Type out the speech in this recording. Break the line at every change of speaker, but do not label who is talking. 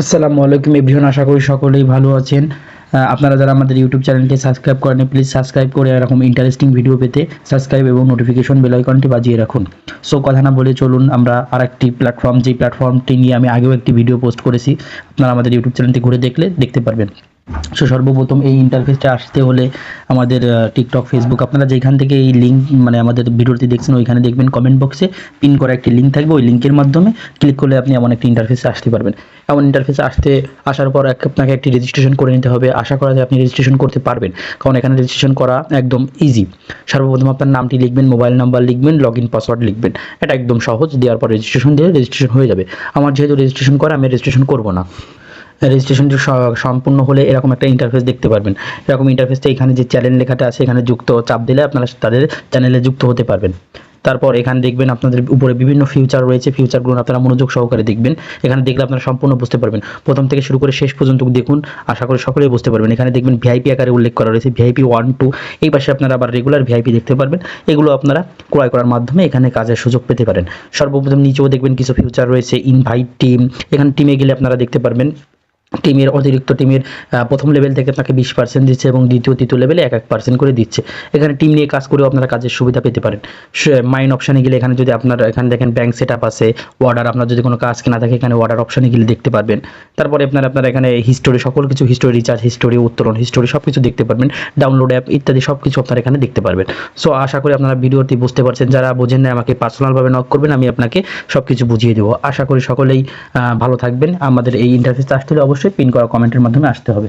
আসসালামু আলাইকুম এভরিওয়ান, আশা করি সকলেই ভালো আছেন। আপনারা যারা আমাদের ইউটিউব চ্যানেলটি সাবস্ক্রাইব করেন প্লিজ সাবস্ক্রাইব করে এরকম ইন্টারেস্টিং ভিডিও পেতে সাবস্ক্রাইব এবং নোটিফিকেশন বেল আইকনটি বাজিয়ে রাখুন। সো কথা না বলে চলুন, আমরা আরেকটি প্ল্যাটফর্ম যে প্ল্যাটফর্মটি নিয়ে আমি আগেও একটি ভিডিও পোস্ট করেছি, আপনারা আমাদের ইউটিউব চ্যানেলটি ঘুরে দেখলে দেখতে পারবেন। সো সর্বপ্রথম এই ইন্টারফেসটা আসতে হলে আমাদের টিকটক ফেসবুক আপনারা যেখান থেকে এই লিঙ্ক মানে আমাদের ভিডিওটি দেখছেন, ওইখানে দেখবেন কমেন্ট বক্সে পিন করা একটি লিঙ্ক থাকবে। ওই লিঙ্কের মাধ্যমে ক্লিক করলে আপনি এমন একটি ইন্টারফেসে আসতে পারবেন। এমন ইন্টারফেসে আসতে, আসার পর আপনাকে একটি রেজিস্ট্রেশন করে নিতে হবে। আশা করা যায় আপনি রেজিস্ট্রেশন করতে পারবেন। কারণ এখানে রেজিস্ট্রেশন করা একদম ইজি সর্বপ্রথম আপনার নামটি লিখবেন মোবাইল নাম্বার লিখবেন লগ ইন পাসওয়ার্ড লিখবেন। এটা একদম সহজ। দেওয়ার পর রেজিস্ট্রেশন দিয়ে রেজিস্ট্রেশন হয়ে যাবে। আমার যেহেতু রেজিস্ট্রেশন করা, আমি রেজিস্ট্রেশন করব না। রেজিস্ট্রেশনটি সম্পূর্ণ হলে এরকম একটা ইন্টারফেস দেখতে পারবেন। এরকম ইন্টারফেসটা এখানে যে চ্যানেল লেখাটা আছে, এখানে যুক্ত চাপ দিলে আপনারা তাদের চ্যানেলে যুক্ত হতে পারবেন। তারপর এখানে দেখবেন আপনাদের উপরে বিভিন্ন ফিউচার রয়েছে ফিউচারগুলো আপনারা মনোযোগ সহকারে দেখবেন। এখানে দেখলে আপনারা সম্পূর্ণ বুঝতে পারবেন। প্রথম থেকে শুরু করে শেষ পর্যন্ত দেখুন, আশা করি সকলেই বুঝতে পারবেন। এখানে দেখবেন ভিআইপি আকারে উল্লেখ করা রয়েছে ভিআইপি ওয়ান টু এই পাশে আপনারা আবার রেগুলার ভিআইপি দেখতে পারবেন। এগুলো আপনারা ক্রয় করার মাধ্যমে এখানে কাজের সুযোগ পেতে পারেন। সর্বপ্রথম নিচেও দেখবেন কিছু ফিউচার রয়েছে ইনভাইট টিম এখানে টিমে গেলে আপনারা দেখতে পারবেন টিমের, অতিরিক্ত টিমের প্রথম লেভেল থেকে আপনাকে বিশ পার্সেন্ট দিচ্ছে এবং দ্বিতীয়, তৃতীয় লেভেলে এক এক পার্সেন্ট করে দিচ্ছে। এখানে টিম নিয়ে কাজ করেও আপনারা কাজের সুবিধা পেতে পারেন। মাইন অপশানে গেলে এখানে যদি আপনার, এখানে দেখেন ব্যাংক সেট আপ আছে অর্ডার আপনার যদি কোনো কাজ কেনা থাকে, এখানে অর্ডার অপশানে গেলে দেখতে পারবেন। তারপরে আপনার আপনার এখানে হিস্টোরি সকল কিছু হিস্টোরি রিচার্জ হিস্টোরি উত্তরণ হিস্টোরি সব কিছু দেখতে পারবেন। ডাউনলোড অ্যাপ ইত্যাদি সব কিছু আপনারা এখানে দেখতে পারবেন। সো আশা করি আপনারা ভিডিওটি বুঝতে পারছেন। যারা বোঝেন না আমাকে পার্সোনালভাবে নক করবেন, আমি আপনাকে সব কিছু বুঝিয়ে দেবো। আশা করি সকলেই ভালো থাকবেন। আমাদের এই ইন্টারফেসটা আসতে হলে অবশ্যই পিন করা কমেন্টের মাধ্যমে আসতে হবে।